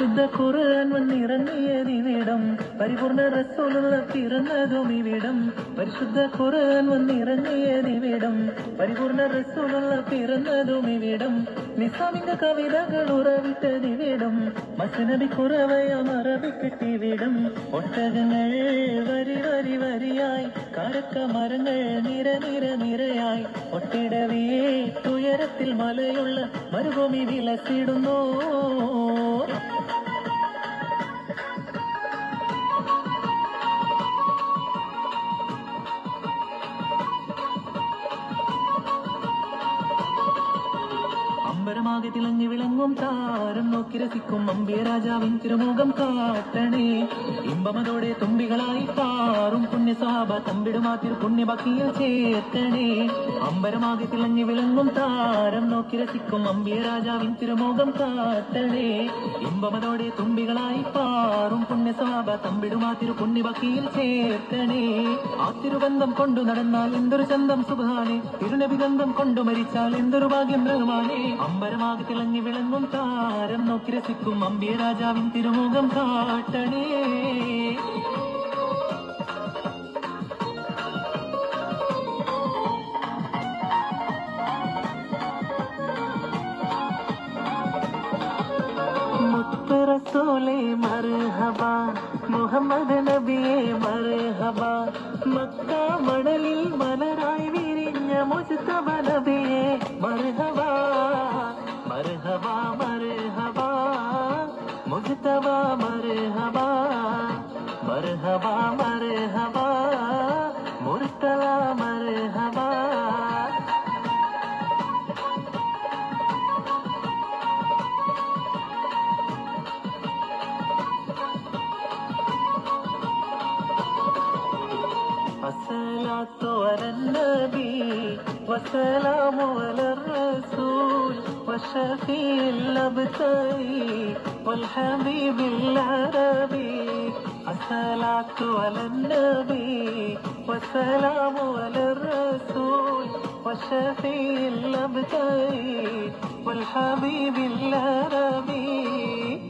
പരിശുദ്ധ ഖുർആൻ വന്നിറങ്ങിയതിവിടം പരിപൂർണ റസൂലുള്ള പിറന്നതും ഇവിടം പരിശുദ്ധ ഖുർആൻ വന്നിറങ്ങിയതിവിടം പരിപൂർണ റസൂലുള്ള പിറന്നതും ഇവിടം നിസാമിന്റെ കവിതകൾ ഉറവിട്ടതിവിടം മസനബി കുറവയം അറബിക്കിട്ടിവിടം ഒട്ടകങ്ങൾ വരി വരി വരിയായി കാരക്ക മരങ്ങൾ നിര നിര നിരയായി ഒട്ടിടവേ തുയരത്തിൽ മലയുള്ള മരുഭൂമി വിലസിടുന്നു അമ്പരമാകെ തിളങ്ങി വിളങ്ങും താരം നോക്കി രസിക്കും അമ്പിയ രാജാവിൻ തിരുമുഖം കാട്ടണേ ഇമ്പമതോടെ തുമ്പികളായി പാറും പുണ്യസാബ തമ്പിടുമാ തിരു പുണ്യഭക്തിയിൽ ചേർത്തണേ അമ്പരമാകെ തിളങ്ങി വിളങ്ങും താരം നോക്കി രസിക്കും അമ്പിയ രാജാവിൻ തിരുമുഖം കാട്ടണേ ഇമ്പമതോടെ തുമ്പികളായി പാറും പുണ്യസാബ തമ്പിടുമാ തിരു പുണ്യഭക്തിയിൽ ചേർത്തണേ ആ തിരുബന്ധം കൊണ്ടു നടന്നാൽ എന്തൊരു ചന്തം സുഖാനെ തിരുനബിഗന്ധം കൊണ്ടു മരിച്ചാൽ എന്തൊരു ഭാഗ്യം റഹ്മാനെ. അമ്പരമാകെ തിളങ്ങി വിളങ്ങും താരം നോക്കി രസിക്കും അമ്പിയ രാജാവിൻ തിരുമുഖം കാട്ടണേ. റസൂലേ മർഹബ മുഹമ്മദ് നബിയെ മർഹബ മക്ക മണലിൽ മലരായി വിരിഞ്ഞ മുസ്തഫ നബിയെ മർഹബ हवा मरे हवा मुझतबा मरे हवा मर हवा मरे हवा मुर्तला मरे हवा। الصلاة على النبي والسلام على الرسول والشفيع الأبتري والحبيب العربي. الصلاة على النبي والسلام على الرسول والشفيع الأبتري والحبيب العربي.